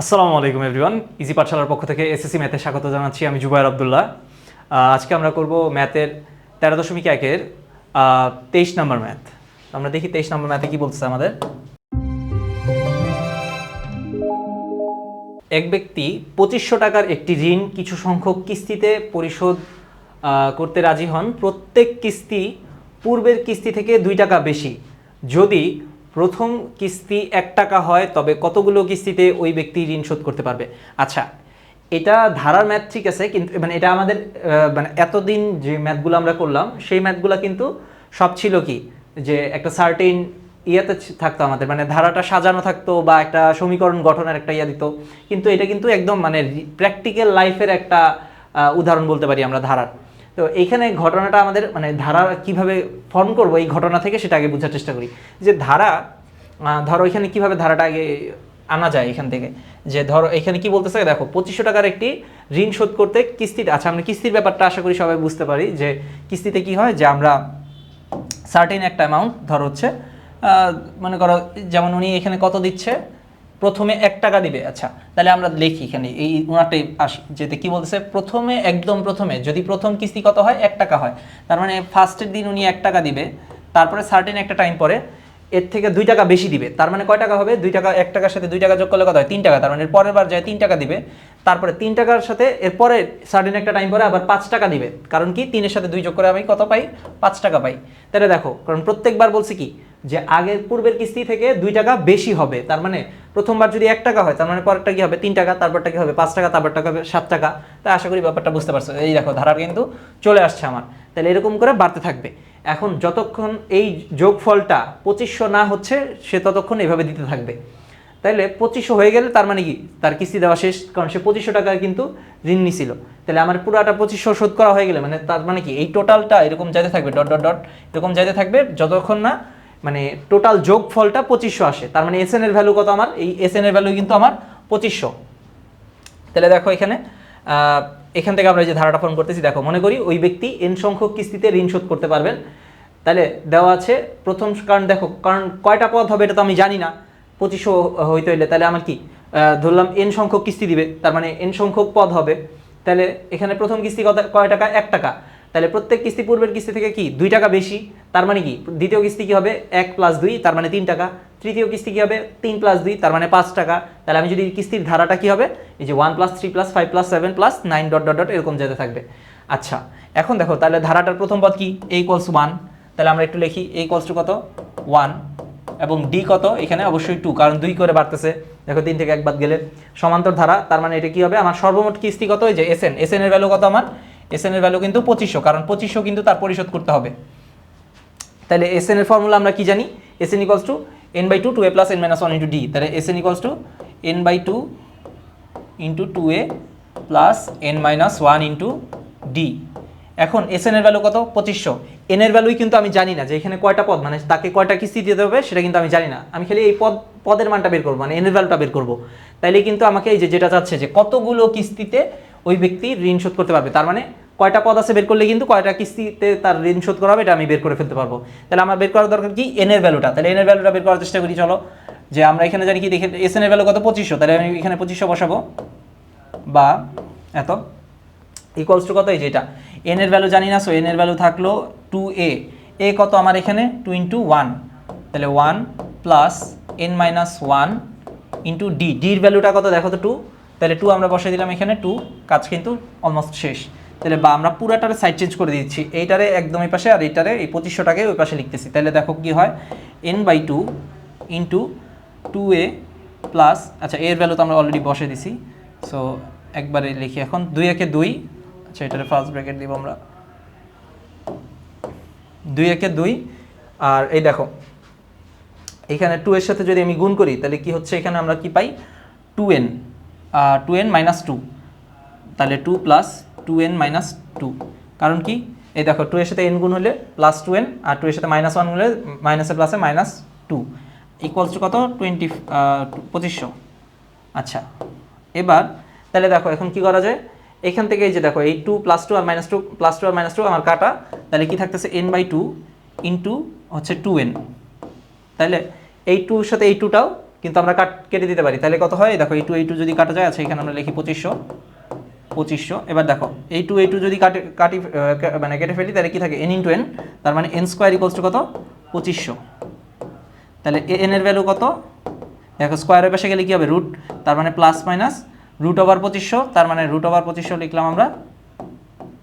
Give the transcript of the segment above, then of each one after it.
আসসালামু আলাইকুম everyone easy পাঠশালার পক্ষ থেকে এসএসসি ম্যাথে স্বাগত জানাচ্ছি আমি জুবাইর আবদুল্লাহ। আজকে আমরা করব ম্যাথের তেরো দশমিক একের তেইশ নম্বর ম্যাথ। আমরা দেখি তেইশ নম্বর ম্যাথে কি বলতেছে আমাদের। এক ব্যক্তি পঁচিশশো টাকার একটি ঋণ কিছু সংখ্যক কিস্তিতে পরিশোধ করতে রাজি হন। প্রত্যেক কিস্তি পূর্বের কিস্তি থেকে দুই টাকা বেশি। যদি প্রথম কিস্তি এক টাকা হয়, তবে কতগুলো কিস্তিতে ওই ব্যক্তি ঋণ শোধ করতে পারবে? আচ্ছা এটা ধারার ম্যাথ ঠিক আছে, কিন্তু মানে এটা আমাদের মানে এতদিন যে ম্যাথগুলো আমরা করলাম, সেই ম্যাথগুলো কিন্তু সব ছিল কি? যে একটা সার্টেন ইয়েতে থাকতো আমাদের মানে ধারাটা সাজানো থাকতো বা একটা সমীকরণ গঠনের একটা ইয়া দিত। কিন্তু এটা কিন্তু একদম মানে প্র্যাকটিক্যাল লাইফের একটা উদাহরণ বলতে পারি আমরা ধারার। তো এইখানে ঘটনাটা আমাদের মানে ধারা কীভাবে ফর্ম করব, এই ঘটনা থেকে সেটা আগে বোঝার চেষ্টা করি। যে ধারা ধরো এখানে কীভাবে ধারাটা আগে আনা যায় এখান থেকে। যে ধরো এখানে কি বলতেছে, দেখো, পঁচিশশো টাকার একটি ঋণ শোধ করতে কিস্তিতে আচ্ছা আমরা কিস্তির ব্যাপারটা আশা করি সবাই বুঝতে পারি, যে কিস্তিতে কি হয়, যে আমরা সার্টেন একটা অ্যামাউন্ট ধর হচ্ছে মনে করো, যেমন উনি এখানে কত দিচ্ছে প্রথমে এক টাকা দিবে আচ্ছা তাহলে আমরা লিখি এখানে, এই উনারটাই আসি, যেতে কি বলতেছে, প্রথমে, একদম প্রথমে, যদি প্রথম কিস্তি কত হয়? এক টাকা হয়। তার মানে ফার্স্টের দিন উনি এক টাকা দিবে, তারপরে সার্টেন একটা টাইম পরে এর থেকে দুই টাকা বেশি দিবে, তার মানে কয় টাকা হবে? দুই টাকা, এক টাকার সাথে দুই টাকা যোগ করলে কত হয়? তিন টাকা, তার মানে পরের বার যায় তিন টাকা দিবে, তারপরে তিন টাকার সাথে এরপরে সার্টেন একটা টাইম পরে আবার পাঁচ টাকা দিবে, কারণ কি? তিনের সাথে দুই যোগ করে আমি কত পাই? পাঁচ টাকা পাই। তাহলে দেখো, কারণ প্রত্যেকবার বলছি কি? যে আগের পূর্বের কিস্তি থেকে দুই টাকা বেশি হবে। তার মানে প্রথমবার যদি এক টাকা হয়, তার মানে পরেরটা কি হবে? তিন টাকা, তারপরটা কি হবে? পাঁচ টাকা, তারপরটা হবে? সাত টাকা। তাই আশা করি ব্যাপারটা বুঝতে পারছ। এই দেখো ধারা কিন্তু চলে আসছে আমার। তাহলে এরকম করে বাড়তে থাকবে। এখন যতক্ষণ এই যোগফলটা পঁচিশশো না হচ্ছে, সে ততক্ষণ এভাবে দিতে থাকবে। তাইলে পঁচিশশো হয়ে গেলে তার মানে কি? তার কিস্তি দেওয়া শেষ, কারণ সে পঁচিশশো টাকা কিন্তু ঋণ নিছিল। তাহলে আমার পুরাটা পঁচিশশো শোধ করা হয়ে গেলে মানে তার মানে কি? এই টোটালটা এরকম যাইতে থাকবে ডট ডট ডট এরকম যাইতে থাকবে, যতক্ষণ না মানে টোটাল যোগফলটা পঁচিশশো আসে। তার মানে এস এর ভ্যালু কত আমার? এই এস এর ভ্যালু কিন্তু আমার পঁচিশশো। তাহলে দেখো এখানে এখান থেকে আমরা যে ধারাটা ফর্ম করতেছি, দেখো, মনে করি ওই ব্যক্তি এন সংখ্যক কিস্তিতে ঋণ শোধ করতে পারবেন। তাহলে দেওয়া আছে প্রথম, কারণ দেখো, কারণ কয়টা পদ হবে এটা তো আমি জানি না, পঁচিশশো হইতে হইলে। তাহলে আমার কি? ধরলাম এন সংখ্যক কিস্তি দিবে, তার মানে এন সংখ্যক পদ হবে। তাহলে এখানে প্রথম কিস্তি কত, কয় টাকা? এক টাকা। তাহলে প্রত্যেক কিস্তি পূর্বের কিস্তি থেকে কি? দুই টাকা বেশি। তার মানে কি? দ্বিতীয় কিস্তি কি হবে? এক প্লাস দুই, তার মানে তিন টাকা। তৃতীয় কিস্তি কি হবে? তিন প্লাস দুই, তার মানে পাঁচ টাকা। তাহলে আমি যদি কিস্তির ধারাটা কি হবে? এই যে one plus three plus five plus seven plus nine dot dot dot এরকম যেতে থাকবে। আচ্ছা এখন দেখো, তাহলে ধারাটার প্রথম পদ কি? এই কলস ওয়ান তাহলে আমরা একটু লিখি এই কলস টু কত? ওয়ান এবং ডি কত? এখানে অবশ্যই টু কারণ দুই করে বাড়তেছে। দেখো, তিন থেকে এক বাদ গেলে সমান্তর ধারা, তার মানে এটা কি হবে? আমার সর্বমোট কিস্তি কত? এই যে এস এন এস এন এর ভ্যালু কত আমার? এস এর ভ্যালু কিন্তু পঁচিশশো, কারণ পঁচিশশো কিন্তু তার পরিশোধ করতে হবে। তাহলে এস এর ফর্মুলা আমরা কি জানি? S N equals two N by two two A plus N minus one into D তাহলে S N equals two N by two into two A plus N minus one into D এখন S এর value কত? পঁচিশশো। N এর ভ্যালুই কিন্তু আমি জানি না যে এখানে কয়টা পদ মানে তাকে কয়টা কিস্তি দিতে হবে সেটা কিন্তু আমি জানি না। আমি খালি এই পদ পদের মানটা বের করব মানে এন এর ভ্যালুটা বের করব। তাইলে কিন্তু আমাকে এই যে যেটা চাচ্ছে যে কতগুলো কিস্তিতে ওই ব্যক্তি ঋণ শোধ করতে পারবে, তার মানে কয়টা পদ আছে বের করলে কিন্তু কয়টা কিস্তিতে তার ঋণ শোধ করা হবে এটা আমি বের করে ফেলতে পারব। তাহলে আমার বের করার দরকার কি? এন এর ভ্যালুটা তাহলে এন এর ভ্যালুটা বের করার চেষ্টা করি, চলো। যে আমরা এখানে জানি কি, দেখে এস এন এর ভ্যালু কত? পঁচিশশো। তাহলে আমি এখানে পঁচিশশো বসাবো। বা এত। ইকুয়ালস টু কত? এই যেটা এন এর ভ্যালু জানি না সো এন এর ভ্যালু থাকল টু এ এ কত আমার এখানে? টু ইন্টু ওয়ান তাহলে one plus N minus one into D ডির ভ্যালুটা কত? দেখো তো টু তাহলে টু আমরা বসাই দিলাম এখানে টু কাজ কিন্তু অলমোস্ট শেষ। তাহলে বা আমরা পুরাটারে সাইড চেঞ্জ করে দিচ্ছি। এইটারে একদম এই পাশে আর এইটারে এই পঁচিশশোটাকে ওই পাশে লিখতেছি। তাহলে দেখো কি হয়? N by two into two A plus আচ্ছা এর ভ্যালু তো আমরা অলরেডি বসে দিছি। সো একবারে লিখি এখন। দুই একে দুই আচ্ছা এটারে ফার্স্ট ব্র্যাকেট দিব আমরা। দুই একে দুই, আর এই দেখো, এখানে টু এর সাথে যদি আমি গুণ করি, তাহলে কি হচ্ছে? এখানে আমরা কি পাই? Two N two N minus two তাহলে two plus two N minus two কারণ কি? এই দেখো টু এর সাথে এন গুণ হলে প্লাস টু এন আর টু এর সাথে মাইনাস ওয়ান হলে মাইনাসে প্লাসে মাইনাস টু ইকুয়ালস টু কত? টোয়েন্টি পঁচিশশো। আচ্ছা এবার তাহলে দেখো, এখন কি করা যায়? এখান থেকে যে দেখো, এই টু প্লাস টু আর মাইনাস টু প্লাস টু আর মাইনাস টু আমার কাটা, তাহলে কি থাকতেছে? এন বাই টু ইন্টু হচ্ছে টু এন তাহলে এই টুর সাথে এই টুটাও কিন্তু আমরা কাট, কেটে দিতে পারি। তাহলে কত হয়? দেখো, এই টু এই টু যদি কাটা যায় আচ্ছা এখানে আমরা লিখি পঁচিশশো। পঁচিশশো। এবার দেখো এই টু এই টু যদি কাটে, কাটি মানে কেটে ফেলি, তাহলে কি থাকে? এন ইন্টু এন তার মানে এন স্কোয়ার ইকোয়ালস টু কত? পঁচিশশো। তাহলে এন এর ভ্যালু কত? দেখো স্কোয়ারের পাশে গেলে কি হবে? রুট তার মানে প্লাস মাইনাস রুট ওভার পঁচিশশো, তার মানে রুট ওভার পঁচিশশো লিখলাম আমরা।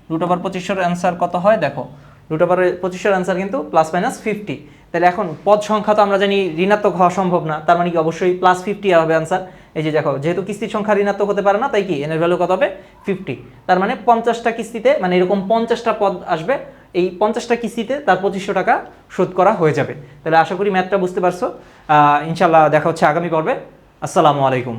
রুট ওভার পঁচিশশোর অ্যান্সার কত হয়? দেখো রুট ওভার পঁচিশশোর অ্যান্সার কিন্তু প্লাস মাইনাস ফিফটি তাহলে এখন পদ সংখ্যা তো আমরা জানি ঋণাত্মক হওয়া সম্ভব না, তার মানে কি? অবশ্যই প্লাস ফিফটি হবে অ্যান্সার এই যে দেখো, যেহেতু কিস্তির সংখ্যা ঋণাত্মক হতে পারে না, তাই কি? এনের ভ্যালু কত হবে? ফিফটি তার মানে পঞ্চাশটা কিস্তিতে মানে এরকম পঞ্চাশটা পদ আসবে, এই পঞ্চাশটা কিস্তিতে তার পঁচিশশো টাকা শোধ করা হয়ে যাবে। তাহলে আশা করি ম্যাথটা বুঝতে পারছ। ইনশাল্লাহ দেখা হচ্ছে আগামী পর্বে। আসসালামু আলাইকুম।